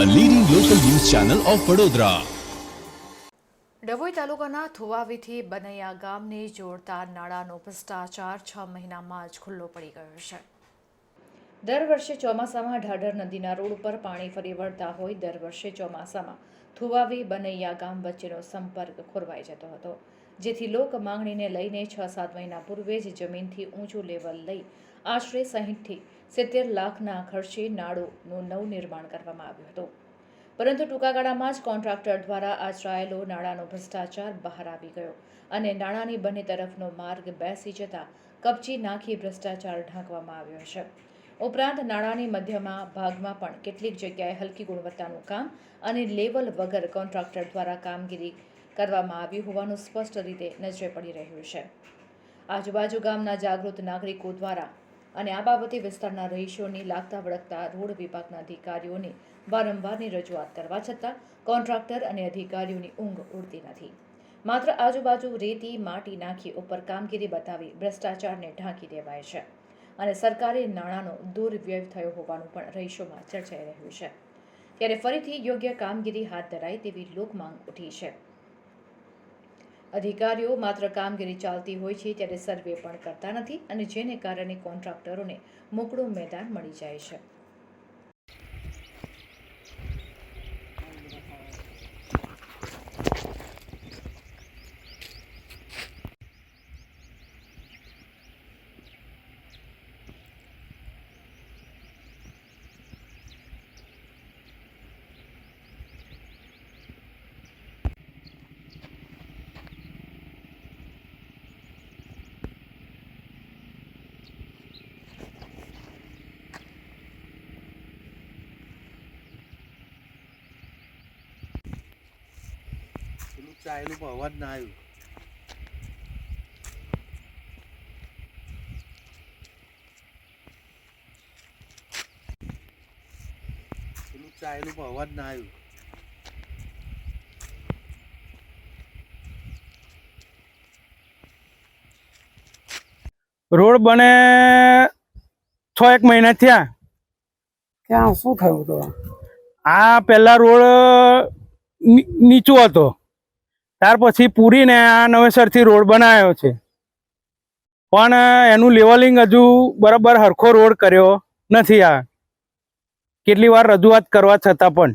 Channel of Vadodara Dabhoi તાલુકાના થુવાવીથી બનૈયા ગામને જોડતા નાળાનો ભ્રષ્ટાચાર છ મહિનામાં જ ખુલ્લો પડી ગયો છે. દર વર્ષે ચોમાસામાં ઢાઢર નદીના રોડ ઉપર પાણી ફરી વળતા હોય, દર વર્ષે ચોમાસામાં થુવાવી બનૈયા ગામ વચ્ચેનો સંપર્ક ખોરવાઈ જતો હતો. જેથી લોક માંગણીને લઈને છ સાત મહિના પૂર્વે જ જમીનથી ઊંચું લેવલ લઈ આશરે સાહીઠથી સિત્તેર લાખના ખર્ચે નાળોનું નવનિર્માણ કરવામાં આવ્યું હતું. પરંતુ ટૂંકા ગાળામાં જ કોન્ટ્રાક્ટર દ્વારા આચરાયેલો નાણાંનો ભ્રષ્ટાચાર બહાર આવી ગયો અને નાણાંની બંને તરફનો માર્ગ બેસી જતા કપચી નાખી ભ્રષ્ટાચાર ઢાંકવામાં આવ્યો છે. ઉપરાંત નાણાંની મધ્યમાં ભાગમાં પણ કેટલીક જગ્યાએ હલકી ગુણવત્તાનું કામ અને લેવલ વગર કોન્ટ્રાક્ટર દ્વારા કામગીરી કરવામાં આવ્યું હોવાનું સ્પષ્ટ રીતે નજરે પડી રહ્યું છે. આજુબાજુ ગામના જાગૃત નાગરિકો દ્વારા અને આ બાબતે વિસ્તારના રહીશોની લાગતા વળગતા રોડ વિભાગના અધિકારીઓને વારંવારની રજૂઆત કરવા છતાં કોન્ટ્રાક્ટર અને અધિકારીઓની ઊંઘ ઉડતી નથી. માત્ર આજુબાજુ રેતી, માટી નાખી ઉપર કામગીરી બતાવી ભ્રષ્ટાચારને ઢાંકી દેવાય છે અને સરકારી નાણાંનો દુર્વ્યય થયો હોવાનું પણ રહીશોમાં ચર્ચાઈ રહ્યું છે. ત્યારે ફરીથી યોગ્ય કામગીરી હાથ ધરાય તેવી લોકમાંગ ઉઠી છે. અધિકારીઓ માત્ર કામગીરી ચાલતી હોય છે ત્યારે સર્વે પણ કરતા નથી અને જેને કારણે કોન્ટ્રાક્ટરોને મોકળું મેદાન મળી જાય છે. ચાયલું પણ અવાજ ના આવ્યું. પેલું ચાયલું પણ અવાજ ના આવ્યું રોડ બને છ એક મહિના થયા. ત્યાં શું થયું હતું આ પહેલા રોડ નીચો હતો. ત્યાર પછી પૂરીને આ નવેસરથી રોડ બનાવ્યો છે. પણ એનું લેવલિંગ હજુ બરાબર હરખો રોડ કર્યો નથી આ. કેટલી વાર રજૂઆત કરવા છતાં પણ.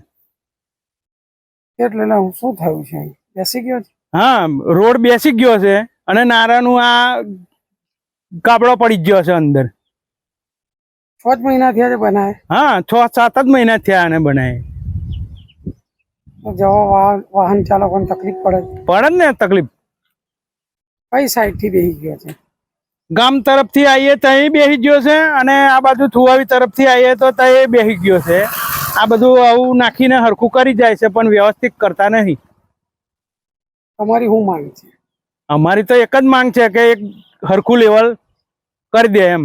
એટલે શું થયું છે? બેસી ગયો છે? હા રોડ બેસી ગયો છે અને નારાનું આ કાપડો પડી ગયો છે અંદર. છ જ મહિના થયા છે બનાવે. હા છ સાત જ મહિના થયા આને બનાવે. જવા વાહન વાહન ચાલકોને તકલીફ પડે પડે ને તકલીફ? કઈ સાઈડથી બેસી ગયો છે? ગામ તરફથી આવીએ તો અહીં બેસી ગયો છે અને આ બાજુ થુવાવી તરફથી આવીએ તો ત્યાં બેસી ગયો છે. આ બધું આવું નાખીને હરખું કરી જાય છે પણ વ્યવસ્થિત કરતા નહીં. તમારી શું માંગ છે? અમારી તો એક જ માંગ છે કે એક હરખું લેવલ કરી દે એમ.